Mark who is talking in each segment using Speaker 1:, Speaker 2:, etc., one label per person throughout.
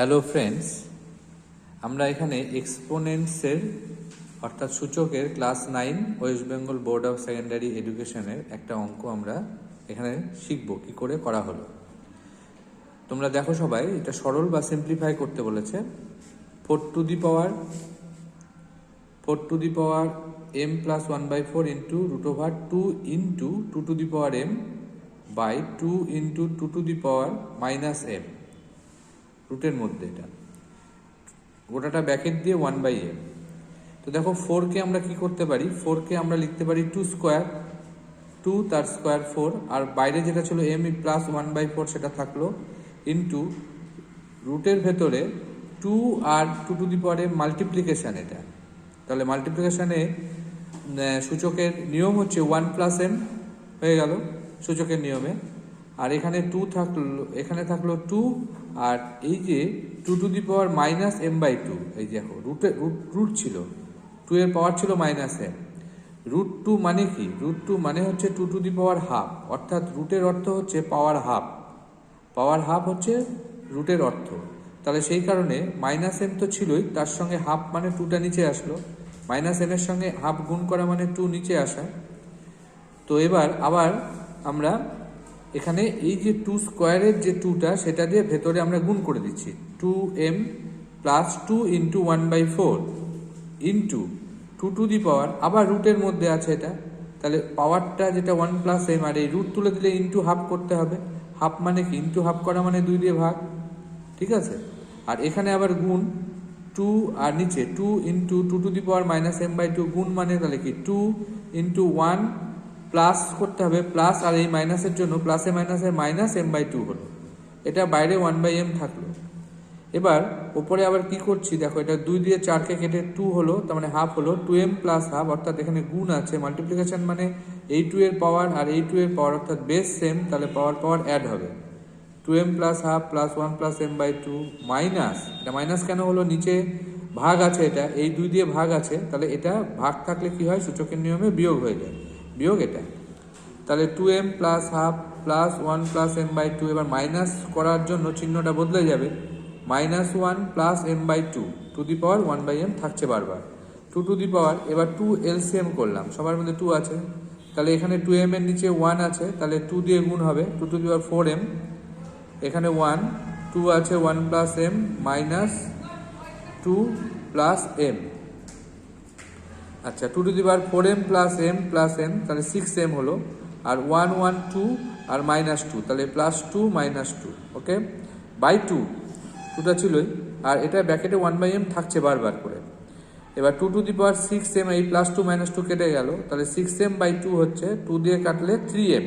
Speaker 1: Hello friends আমরা এখানে এক্সপোনেন্টসের অর্থাৎ সূচকের class nine West Bengal board of secondary এডুকেশনের একটা অঙ্ক আমরা এখানে শিখব, কি করে করা হলো। তোমরা দেখো সবাই, এটা সরল বা সিম্পলিফাই করতে বলেছে। Four to the power four to the power M plus one by four into root over two into two to the power M by two into two to the power minus M রুটের মধ্যে এটা। গোটাটা bracket দিয়ে one by M তো দেখো ফোরকে আমরা কি করতে পারি? ফোরকে আমরা লিখতে পারি টু স্কোয়ার টু তার স্কোয়ার ফোর আর বাইরে যেটা ছিল M plus one by four সেটা থাকল ইন্টু রুটের ভেতরে টু আর টু টু দি পরে মাল্টিপ্লিকেশান এটা। তাহলে মাল্টিপ্লিকেশানে সূচকের নিয়ম হচ্ছে ওয়ান প্লাস এম হয়ে গেল সূচকের নিয়মে। আর এখানে টু থাকল, এখানে থাকল টু আর এই যে two to the power minus M by two এই দেখো রুটে রুট ছিল টু এর পাওয়ার ছিল মাইনাস এম রুট টু মানে কি? রুট টু মানে হচ্ছে two to the power half অর্থাৎ রুটের অর্থ হচ্ছে পাওয়ার হাফ পাওয়ার হাফ হচ্ছে রুটের অর্থ। তাহলে সেই কারণে মাইনাস এম তো ছিলই, তার সঙ্গে হাফ মানে টুটা নিচে আসলো। মাইনাস এমের সঙ্গে হাফ গুণ করা মানে টু নিচে আসা। তো এবার আবার আমরা এখানে এই যে টু স্কোয়ারের যে টুটা সেটা দিয়ে ভেতরে আমরা গুণ করে দিচ্ছি। Two M plus two into one by four into two to the power আবার রুটের মধ্যে আছে এটা। তাহলে পাওয়ারটা যেটা ওয়ান প্লাস এম আর এই রুট তুলে দিলে ইন্টু হাফ করতে হবে। হাফ মানে কি? ইন্টু হাফ করা মানে দুই দিয়ে ভাগ। ঠিক আছে? আর এখানে আবার গুণ টু আর নিচে two into two to the power minus M by two গুণ মানে তাহলে কি? টু ইন্টু ওয়ান প্লাস করতে হবে প্লাস আর এই মাইনাসের জন্য প্লাসে মাইনাসে মাইনাস এম বাই টু হলো। এটা বাইরে ওয়ান বাই এম থাকল। এবার ওপরে আবার কি করছি? দেখো, এটা দুই দিয়ে চারকে কেটে টু হলো, তার মানে হাফ হলো। টু এম প্লাস হাফ অর্থাৎ এখানে গুণ আছে। মাল্টিপ্লিকেশন মানে এই টু এর পাওয়ার আর এই টু এর পাওয়ার অর্থাৎ বেস সেম তাহলে পাওয়ার পাওয়ার অ্যাড হবে। Two M plus half plus one plus M by two minus এটা মাইনাস কেন হলো? নিচে ভাগ আছে এটা। এই দুই দিয়ে ভাগ আছে। তাহলে এটা ভাগ থাকলে কি হয়? সূচকের নিয়মে বিয়োগ হয়ে যায়। বিয়োগ এটা। তাহলে two M plus half plus one plus M by two এবার মাইনাস করার জন্য চিহ্নটা বদলে যাবে। Minus one plus M by two to the power one by M থাকছে বারবার। টু টু দি পাওয়ার এবার টু এলসিএম করলাম, সবার মধ্যে টু আছে। তাহলে এখানে টু এম এর নিচে ওয়ান আছে, তাহলে টু দিয়ে গুণ হবে two to the power four M এখানে ওয়ান টু আছে one plus M minus two plus M আচ্ছা two to the power four M plus M plus M তাহলে সিক্স এম হলো, আর ওয়ান ওয়ান টু আর মাইনাস টু তাহলে plus two minus two okay by two টুটা ছিলই, আর এটা ব্যাকেটে one by M থাকছে বারবার করে। এবার two to the power six M এই প্লাস টু মাইনাস টু কেটে গেল, তাহলে সিক্স এম বাই টু হচ্ছে টু দিয়ে কাটলে থ্রি এম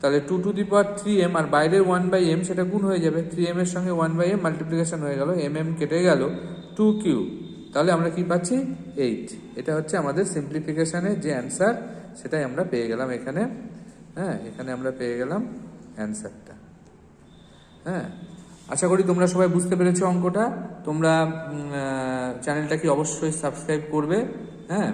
Speaker 1: তাহলে two to the power three M আর বাইরের ওয়ান বাই এম সেটা গুণ হয়ে যাবে থ্রি এম এর সঙ্গে ওয়ান বাই এম মাল্টিপ্লিকেশন হয়ে গেল এম এম কেটে গেল টু কিউ তাহলে আমরা কি পাচ্ছি? এইট এটা হচ্ছে আমাদের সিম্পলিফিকেশানের যে অ্যান্সার সেটাই আমরা পেয়ে গেলাম এখানে। হ্যাঁ এখানে আমরা পেয়ে গেলাম অ্যান্সারটা হ্যাঁ আশা করি তোমরা সবাই বুঝতে পেরেছ অঙ্কটা। তোমরা চ্যানেলটা কি অবশ্যই সাবস্ক্রাইব করবে। হ্যাঁ